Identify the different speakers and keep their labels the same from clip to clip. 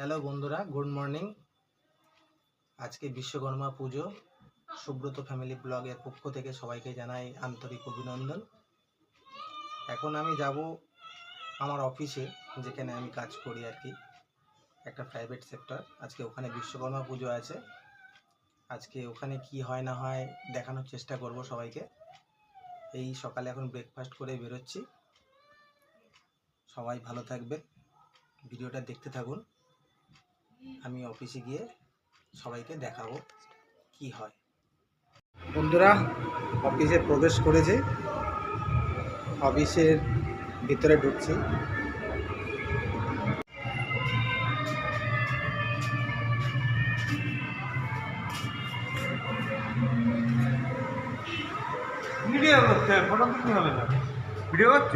Speaker 1: Hello বন্ধুরা, good morning. আজকে বিশ্বকর্মা পুজো। Subrata family ব্লগের পক্ষ থেকে সবাইকে জানাই আন্তরিক অভিনন্দন। এখন আমি যাব আমার অফিসে, যেখানে আমি কাজ করি আর কি। একটা প্রাইভেট সেক্টর। আজকে ওখানে বিশ্বকর্মা পুজো আছে। আজকে ওখানে কি হয় না হয় দেখানোর চেষ্টা করব সবাইকে। এই সকালে এখন ব্রেকফাস্ট করে বেরোচ্ছি। সবাই ভালো থাকবেন। ভিডিওটা দেখতে থাকুন। আমি অফিসে গিয়ে সবাইকে দেখাবো কি হয়। বন্ধুরা অফিসে প্রবেশ করেছে। অফিসের ভিতরে ঢুকছি।
Speaker 2: ভিডিও করতে হবে ফটো তুলতে হবে না। ভিডিও করছ?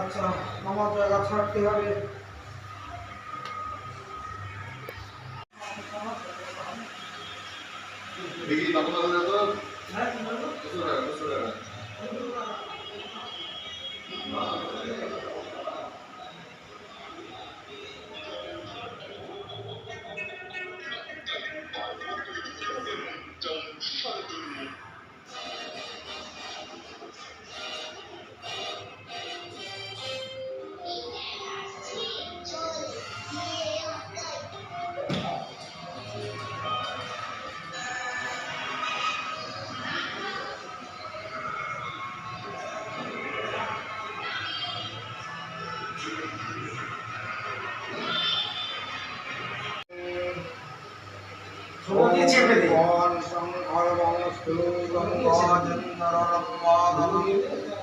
Speaker 1: আচ্ছা আমার জায়গা ছাড়তে হবে।
Speaker 3: দেখি বাবু বাবু তো দুশো টাকা টাকা।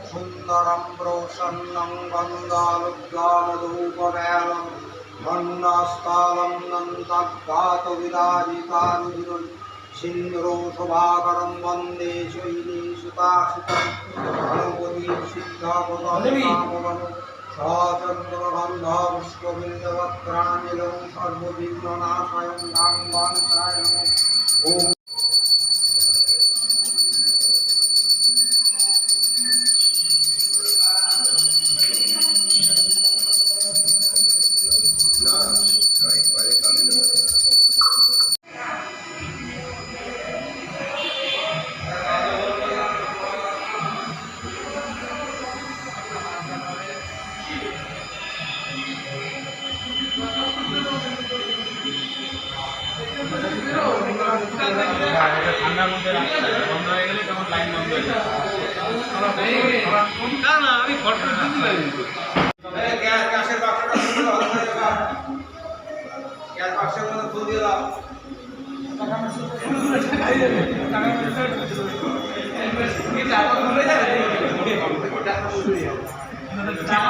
Speaker 1: সুন্দরম প্রসন্নং গন্ধালুদ্যানধূপমেলম ধন্যস্তালম নন্দাত বিরাজিতানুদিরুল সিন্ধুরো শোভাকরম বন্দে শৈলী সুতাসিতম গণপতি সিদ্ধাপদম সচন্দ্রগন্ধ পুষ্পবিন্দবত্রাঞ্জলং সর্ববিঘ্ননাশয়ং গাঙ্গানসায়ং ওম
Speaker 2: ঠান্ডার মধ্যে বন্ধ হয়ে গেলে তখন লাইন বন্ধ হয়ে যাবে না না আমি
Speaker 1: গ্যাসের বাক্সটা গ্যাস বাক্সের মধ্যে ফুল দিয়ে দাও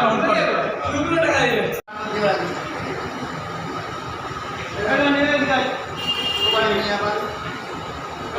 Speaker 4: একটু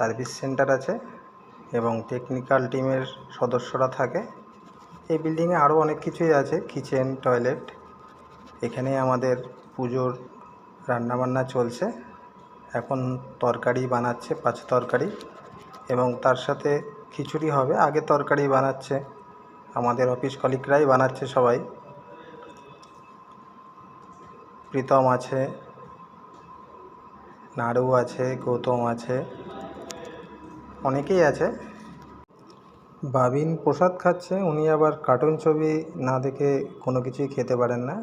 Speaker 1: সার্ভিস সেন্টার আছে এবং টেকনিক্যাল টিমের সদস্যরা থাকে। এই বিল্ডিংয়ে আরও অনেক কিছুই আছে, কিচেন, টয়লেট। এখানে আমাদের পুজোর রান্নাবান্না চলছে। এখন তরকারি বানাচ্ছে, পাঁচ তরকারি এবং তার সাথে খিচুড়ি হবে, আগে তরকারি বানাচ্ছে। আমাদের অফিস কলিগরাই বানাচ্ছে সবাই। প্রীতম আছে, নাড়ু আছে, গৌতম আছে। অনেকেই আছে। বাবিন প্রসাদ খাচ্ছে, উনি আবার কার্টুন ছবি না দেখে কোনো কিছুই খেতে পারেন না।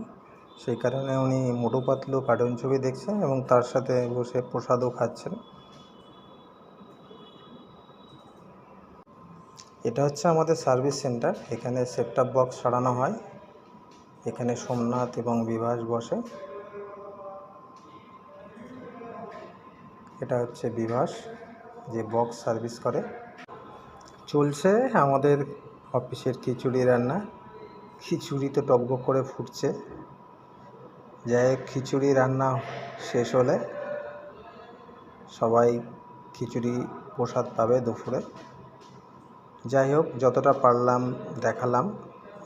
Speaker 1: সেই কারণে উনি মোটু পাতলু কার্টুন ছবি দেখছেন এবং তার সাথে বসে প্রসাদও খাচ্ছেন। এটা হচ্ছে আমাদের সার্ভিস সেন্টার, এখানে সেটআপ বক্স সারানো হয়। এখানে সোমনাথ এবং বিভাস বসে। এটা হচ্ছে বিভাস। যে বক্স সার্ভিস করে। চলছে আমাদের অফিসের খিচুড়ি রান্না। খিচুড়ি তো টকবক করে ফুটছে। যাই খিচুড়ি রান্না শেষ হলে সবাই খিচুড়ি প্রসাদ পাবে দুপুরে। যাই হোক, যতটা পারলাম দেখালাম।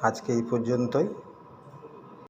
Speaker 1: আজকে এই পর্যন্তই।